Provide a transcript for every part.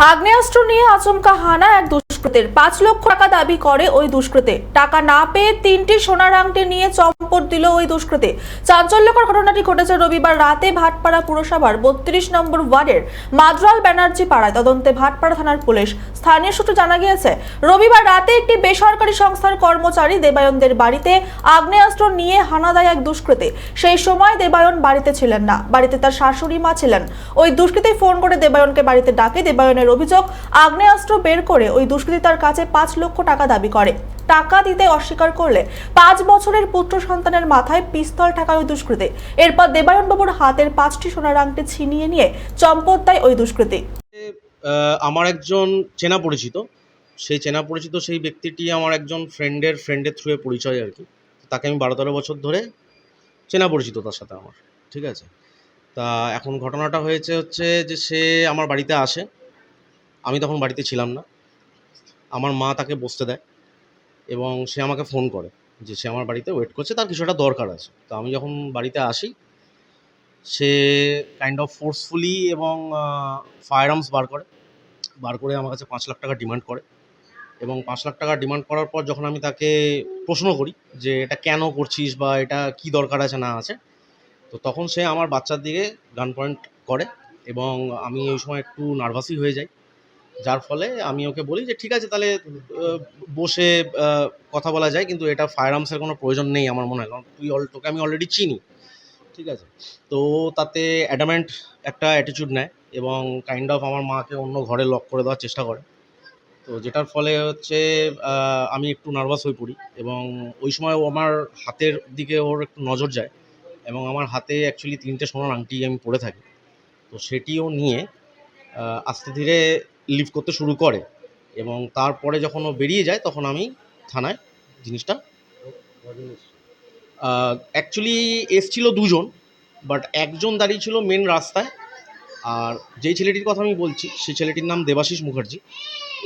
আগ্নেয়াস্ত্র নিয়ে আচমকা হানা এক দুষ্কৃতের। পাঁচ লক্ষ টাকা দাবি করে ওই দুষ্কৃতে। টাকা না পেয়ে তিনটি সোনার আংটি নিয়ে চম্পট দিল ওই দুষ্কৃতে। চাঞ্চল্যকর ঘটনাটি ঘটেছে রবিবার রাতে ভাটপাড়া পুরসভার বত্রিশ নম্বর ওয়ার্ডের মাদ্রাল ব্যানার্জি পাড়ায়। তদন্তে ভাটপাড়া থানার পুলিশ স্থানীয় সূত্রে জানা গিয়েছে, রবিবার রাতে একটি বেসরকারি সংস্থার কর্মচারী দেবায়নদের বাড়িতে আগ্নেয়াস্ত্র নিয়ে হানা দেয় এক দুষ্কৃতে। সেই সময় দেবায়ন বাড়িতে ছিলেন না। বাড়িতে তার শাশুড়ি মা ছিলেন। ওই দুষ্কৃতী ফোন করে দেবায়নকে বাড়িতে ডাকে। দেবায়নের অভিযোগ, আগ্নেয়াস্ত্র বের করে ওই দুষ্কৃতী তার কাছে পাঁচ লক্ষ টাকা দাবি করে, টাকা দিতে অস্বীকার করলে পাঁচ বছরের পুত্র সন্তানের মাথায় পিস্তল ঠাকায় ওই দুষ্কৃতী। এরপর দেবায়ন বাবুর হাতের পাঁচটি সোনার আংটি ছিনিয়ে নিয়ে চম্পট দেয় ওই দুষ্কৃতী। আমার একজন চেনা পরিচিত, সেই চেনা পরিচিত সেই ব্যক্তিটি আমার একজন ফ্রেন্ডের ফ্রেন্ডের থ্রুয়ে পরিচয় আর কি। তাকে আমি বারো তেরো বছর ধরে চেনা পরিচিত তার সাথে আমার, ঠিক আছে? তা এখন ঘটনাটা হয়েছে হচ্ছে যে সে আমার বাড়িতে আসে, আমি তখন বাড়িতে ছিলাম না। আমার মা তাকে বসতে দেয় এবং সে আমাকে ফোন করে যে সে আমার বাড়িতে ওয়েট করছে, তার কিছু একটা দরকার আছে। তো আমি যখন বাড়িতে আসি, সে কাইন্ড অফ ফোর্সফুলি এবং ফায়ার আর্মস বার করে বার করে আমার কাছে পাঁচ লাখ টাকা ডিমান্ড করে এবং পাঁচ লাখ টাকা ডিমান্ড করার পর যখন আমি তাকে প্রশ্ন করি যে এটা কেন করছিস বা এটা কি দরকার আছে না আছে, তো তখন সে আমার বাচ্চার দিকে গান পয়েন্ট করে এবং আমি ওই সময় একটু নার্ভাসই হয়ে যাই। যার ফলে আমি ওকে বলি যে, ঠিক আছে, তাহলে বসে কথা বলা যায়, কিন্তু এটা ফায়ার আর্মসের কোনো প্রয়োজন নেই আমার মনে হয়। কারণ তুই অল তোকে আমি অলরেডি চিনি। ঠিক আছে? তো তাতে অ্যাডামেন্ট একটা অ্যাটিটিউড নেয় এবং কাইন্ড অফ আমার মাকে অন্য ঘরে লক করে দেওয়ার চেষ্টা করে। তো যেটার ফলে হচ্ছে আমি একটু নার্ভাস হয়ে পড়ি এবং ওই সময় ও আমার হাতের দিকে ওর একটু নজর যায় এবং আমার হাতে অ্যাকচুয়ালি তিনটে সোনার আংটি আমি পরে থাকি। তো সেটিও নিয়ে আস্তে ধীরে লিভ করতে শুরু করে এবং তারপরে যখন ও বেরিয়ে যায় তখন আমি থানায় জিনিসটা অ্যাকচুয়ালি এসছিল দুজন বাট একজন দাঁড়িয়ে ছিল মেন রাস্তায় আর যেই ছেলেটির কথা আমি বলছি সেই ছেলেটির নাম দেবাশিস মুখার্জি।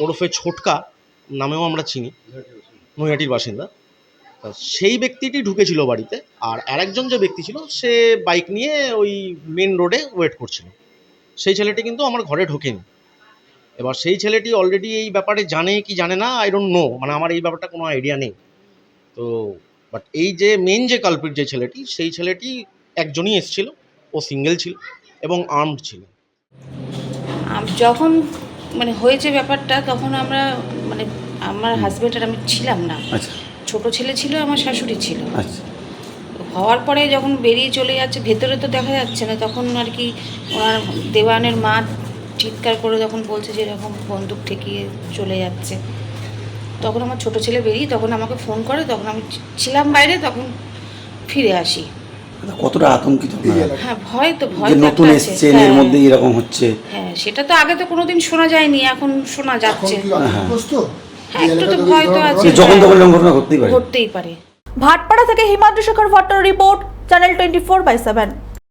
ওরফে ছোটকা নামেও আমরা চিনি, নৈহাটির বাসিন্দা। সেই ব্যক্তিটি ঢুকেছিল বাড়িতে আর আরেকজন যে ব্যক্তি ছিল সে বাইক নিয়ে ওই মেন রোডে ওয়েট করছিল। সেই ছেলেটি কিন্তু আমার ঘরে ঢোকেনি। এবার সেই ছেলেটি অলরেডি এই ব্যাপারে জানে কি জানে না? আই ডোন্ট নো মানে আমার এই ব্যাপারটা কোনো আইডিয়া নেই। তো বাট এই যে মেন যে কালপিট যে ছেলেটি সেই ছেলেটি একজনই এসেছিল। ও সিঙ্গেল ছিল এবং আর্মড ছিল। যখন মানে হয়েছে ব্যাপারটা তখন আমরা মানে আমার হাজব্যান্ড আর আমি ছিলাম না। আচ্ছা। ছোট ছেলে ছিল আমার শাশুড়ি ছিল। আচ্ছা। হওয়ার পরে যখন বেরিয়ে চলে যাচ্ছে ভেতরে তো দেখা যাচ্ছে না তখন আর কি ওনার দেওয়ানের মা চিৎকার করে যখন বলছে যে এরকম বন্দুক ঠেকিয়ে চলে যাচ্ছে। তখন আমার ছোট ছেলে বেরিয়ে তখন আমাকে ফোন করে তখন আমি ছিলাম বাইরে তখন ফিরে আসি। কতটা আতঙ্কিত হ্যাঁ ভয় তো ভয় নতুন আছে। এসছেন এর হ্যাঁ, মধ্যে এরকম হচ্ছে। হ্যাঁ সেটা তো আগে তো কোনোদিন শোনা যায়নি এখন শোনা যাচ্ছে। কি হ্যাঁ, একটু তো ভয় তো আছে। যখন তখন ঘটনা ঘটতেই পারে। ঘটতেই পারে। ভাটপাড়া থেকে Himadri Shekhar ভট্টর report channel twenty four by seven.